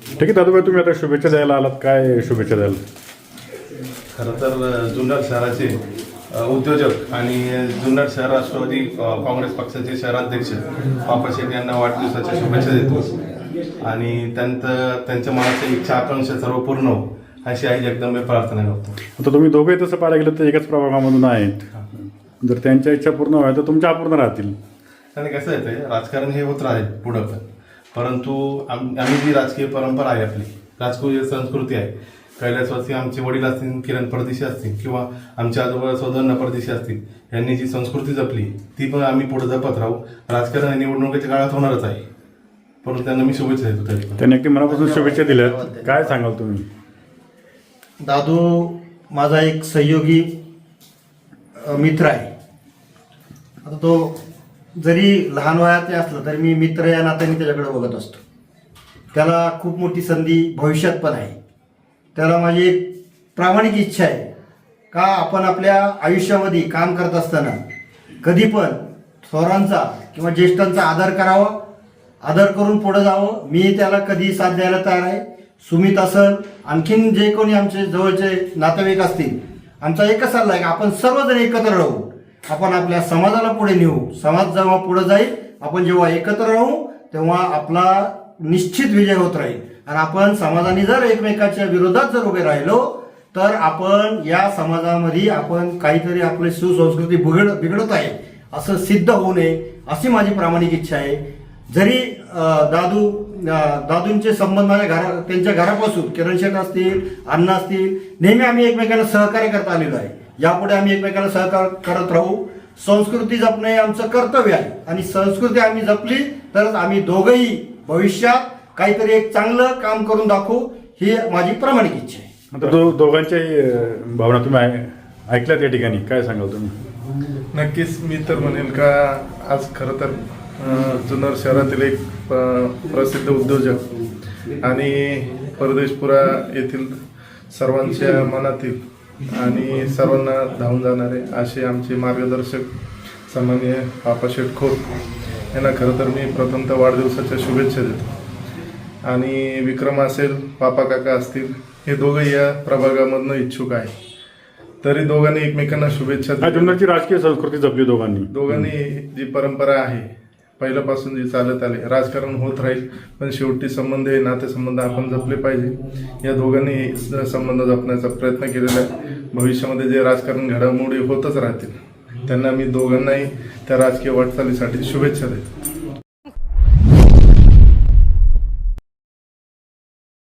ठीक आहे दादाबाई तुम्ही आता शुभेच्छा द्यायला आलात. काय शुभेच्छा द्याल खरं तर जुन्नर शहराचे उद्योजक आणि जुन्नर शहर राष्ट्रवादी काँग्रेस पक्षाचे शहराध्यक्ष बापा शेख यांना वाढदिवसाच्या शुभेच्छा देतो. आणि त्यांचं त्यांच्या मनाची इच्छा आकांक्षा सर्व पूर्ण हो अशी आई जगदंबे प्रार्थना करतो. आता तुम्ही दोघे तसं पाहायला गेलं तर एकाच प्रभागामधून आहेत. जर त्यांच्या इच्छा पूर्ण व्हाय तर तुमच्या अपूर्ण राहतील. आणि कसं आहे ते राजकारण हे होत राहील पुढं पण. परंतु आम- आम्ही जी राजकीय परंपरा आहे आपली राजकीय संस्कृती आहे कैलासवासी आमचे वडील असतील किरण परदेशी असतील किंवा आमच्या आजोबा सौदर्ण परदेशी असतील यांनी जी संस्कृती जपली ती पण आम्ही पुढे जपत राहू. राजकारण हे निवडणुकीच्या काळात होणारच आहे. परंतु त्यांना मी शुभेच्छा देतो तरी. त्यांनी अगदी मनापासून शुभेच्छा दिल्यात. काय सांगाल तुम्ही? दादू माझा एक सहयोगी मित्र आहे. आता तो जरी लहान वयातले असलं तरी मी मित्र या नात्याने त्याच्याकडे बघत असतो. त्याला खूप मोठी संधी भविष्यात पण आहे. त्याला माझी एक प्रामाणिक इच्छा आहे. का आपण आपल्या आयुष्यामध्ये काम करत असताना कधी पण थोरांचा किंवा ज्येष्ठांचा आदर करावा आदर करून पुढं जावं मी त्याला कधी साथ द्यायला तयार आहे. सुमित असल आणखीन जे कोणी आमचे जवळचे नातेवाईक असतील आमचा एकच सल्ला आहे की आपण सर्वजण एकत्र राहू. आपण आपल्या समाजाला पुढे नेऊ. समाज जेव्हा पुढे जाईल आपण जेव्हा एकत्र राहू तेव्हा आपला निश्चित विजय होत राहील. आणि आपण समाजाने जर एकमेकाच्या विरोधात जर उभे राहिलो तर आपण या समाजामध्ये आपण काहीतरी आपली सुसंस्कृती बिघड बिघडत आहे असं सिद्ध होऊ नये अशी माझी प्रामाणिक इच्छा आहे. जरी दादू दादूंचे संबंध माझ्या घरा त्यांच्या घरापासून किरण शेठ असतील अण्णा असतील नेहमी आम्ही एकमेकांना सहकार्य करता आलेलो आहे. यापुढे आम्ही एकमेकांना सहकार करत राहू. संस्कृती जपणे हे आमचं कर्तव्य आहे. आणि संस्कृती आम्ही जपली तरच आम्ही दोघंही भविष्यात काहीतरी एक चांगलं काम करून दाखवू ही माझी प्रामाणिक इच्छा आहे. आता दो दोघांच्याही अं, भावना तुम्ही ऐ- ऐकल्यात या ठिकाणी. काय सांगाल तुम्ही? नक्कीच मी तर म्हणेल का आज खरं तर अं, जुन्नर शहरातील एक प्रसिद्ध उद्योजक आणि परदेशपुरा येथील सर्वांच्या मनातील आणि सर्वांना धावून जाणारे असे आमचे मार्गदर्शक सामान्य पापा शेठ खोत यांना खरं तर मी प्रथमतः वाढदिवसाच्या शुभेच्छा देतो. आणि विक्रम असेल पापा काका असतील हे दोघं या प्रभागामधनं इच्छुक आहे. तरी दोघांनी एकमेकांना शुभेच्छा राजकीय संस्कृती जपली दोघांनी. दोघांनी जी परंपरा आहे पहिल्यापासून जे चालत आले राजकारण होत राहील पण शेवटी संबंध हे नातेसंबंध आपण जपले पाहिजे. या दोघांनी संबंध जपण्याचा प्रयत्न केलेला आहे. भविष्यामध्ये जे राजकारण घडामोडी होतच राहतील त्यांना मी दोघांनाही त्या राजकीय वाटचालीसाठी शुभेच्छा देतो.